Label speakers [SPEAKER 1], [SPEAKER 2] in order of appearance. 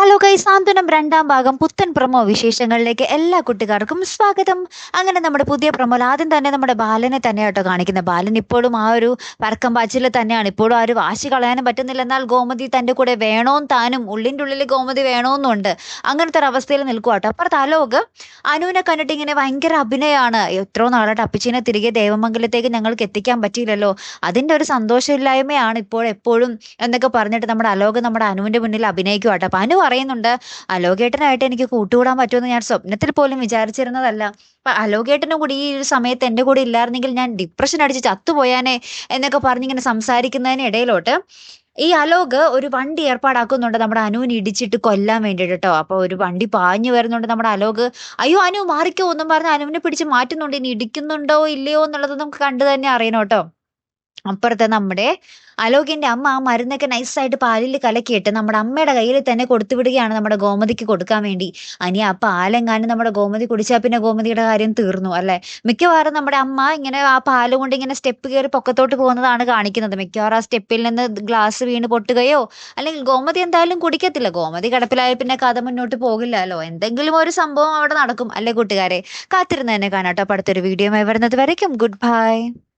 [SPEAKER 1] Hello കൈ സാന്ത്വനം രണ്ടാം ഭാഗം പുത്തൻ പ്രമോ വിശേഷങ്ങളിലേക്ക് എല്ലാ കുട്ടികാർക്കും സ്വാഗതം. അങ്ങനെ നമ്മുടെ പുതിയ പ്രമോയിൽ ആദ്യം തന്നെ നമ്മുടെ ബാലനെ തന്നെ കേട്ടോ കാണിക്കുന്നത്. ബാലൻ ഇപ്പോഴും ആ ഒരു പറക്കം പാച്ചിൽ തന്നെയാണ്. ഇപ്പോഴും ആ ഒരു വാശി കളയാനും പറ്റുന്നില്ല. എന്നാൽ ഗോമതി തന്റെ കൂടെ വേണോന്ന് താനും ഉള്ളിന്റെ ഉള്ളിൽ ഗോമതി വേണോന്നുണ്ട്. അങ്ങനത്തെ ഒരു അവസ്ഥയിൽ നിൽക്കുക കേട്ടോ. അപ്പുറത്ത് അലോക് അനുവിനെ കണ്ടിട്ട് ഇങ്ങനെ ഭയങ്കര അഭിനയമാണ് എത്രയോ നാളായിട്ട് അപ്പിച്ചിനെ തിരികെ ദേവമംഗലത്തേക്ക് ഞങ്ങൾക്ക് എത്തിക്കാൻ പറ്റിയില്ലല്ലോ. അതിന്റെ ഒരു സന്തോഷമില്ലായ്മയാണ് ഇപ്പോൾ എപ്പോഴും എന്നൊക്കെ പറഞ്ഞിട്ട് നമ്മുടെ അലോക് നമ്മുടെ അനുവിന്റെ മുന്നിൽ അഭിനയിക്കുക കേട്ടോ. അപ്പം അനു പറയുന്നുണ്ട് അലോകേട്ടനായിട്ട് എനിക്ക് കൂട്ടുകൂടാൻ പറ്റുമെന്ന് ഞാൻ സ്വപ്നത്തിൽ പോലും വിചാരിച്ചിരുന്നതല്ല. അപ്പൊ അലോകേട്ടനും കൂടി ഈ ഒരു സമയത്ത് എന്റെ കൂടെ ഇല്ലായിരുന്നെങ്കിൽ ഞാൻ ഡിപ്രഷൻ അടിച്ച് ചത്തുപോയാനേ എന്നൊക്കെ പറഞ്ഞിങ്ങനെ സംസാരിക്കുന്നതിന് ഇടയിലോട്ട് ഈ അലോക് ഒരു വണ്ടി ഏർപ്പാടാക്കുന്നുണ്ട് നമ്മുടെ അനുവിനെ ഇടിച്ചിട്ട് കൊല്ലാൻ വേണ്ടിയിട്ട് കേട്ടോ അപ്പോൾ ഒരു വണ്ടി പാഞ്ഞു വരുന്നുണ്ട് നമ്മുടെ അലോക്. അയ്യോ അനു മാറിക്കോ ഒന്നും പറഞ്ഞ് അനുവിനെ പിടിച്ച് മാറ്റുന്നുണ്ട്. ഇനി ഇടിക്കുന്നുണ്ടോ ഇല്ലയോ എന്നുള്ളത് നമുക്ക് കണ്ടു തന്നെ അറിയണം കേട്ടോ അപ്പുറത്തെ നമ്മുടെ അലോകിന്റെ അമ്മ ആ മരുന്നൊക്കെ നൈസായിട്ട് പാലിൽ കലക്കിയിട്ട് നമ്മുടെ അമ്മയുടെ കയ്യിൽ തന്നെ കൊടുത്തു വിടുകയാണ് നമ്മുടെ ഗോമതിക്ക് കൊടുക്കാൻ വേണ്ടി. അനി ആ പാലെങ്ങാനും നമ്മുടെ ഗോമതി കുടിച്ചാൽ പിന്നെ ഗോമതിയുടെ കാര്യം തീർന്നു അല്ലെ? മിക്കവാറും നമ്മുടെ അമ്മ ഇങ്ങനെ ആ പാൽ കൊണ്ട് ഇങ്ങനെ സ്റ്റെപ്പ് കയറി പൊക്കത്തോട്ട് പോകുന്നതാണ് കാണിക്കുന്നത്. മിക്കവാറും ആ സ്റ്റെപ്പിൽ നിന്ന് ഗ്ലാസ് വീണ് പൊട്ടുകയോ അല്ലെങ്കിൽ ഗോമതി എന്തായാലും കുടിക്കത്തില്ല. ഗോമതി കിടപ്പിലായ പിന്നെ കഥ മുന്നോട്ട് പോകില്ലല്ലോ. എന്തെങ്കിലും ഒരു സംഭവം അവിടെ നടക്കും അല്ലെ കൂട്ടുകാരെ? കാത്തിരുന്ന് തന്നെ കാണാട്ടോ. അടുത്തൊരു വീഡിയോ വരുന്നത് വരയ്ക്കും. Good bye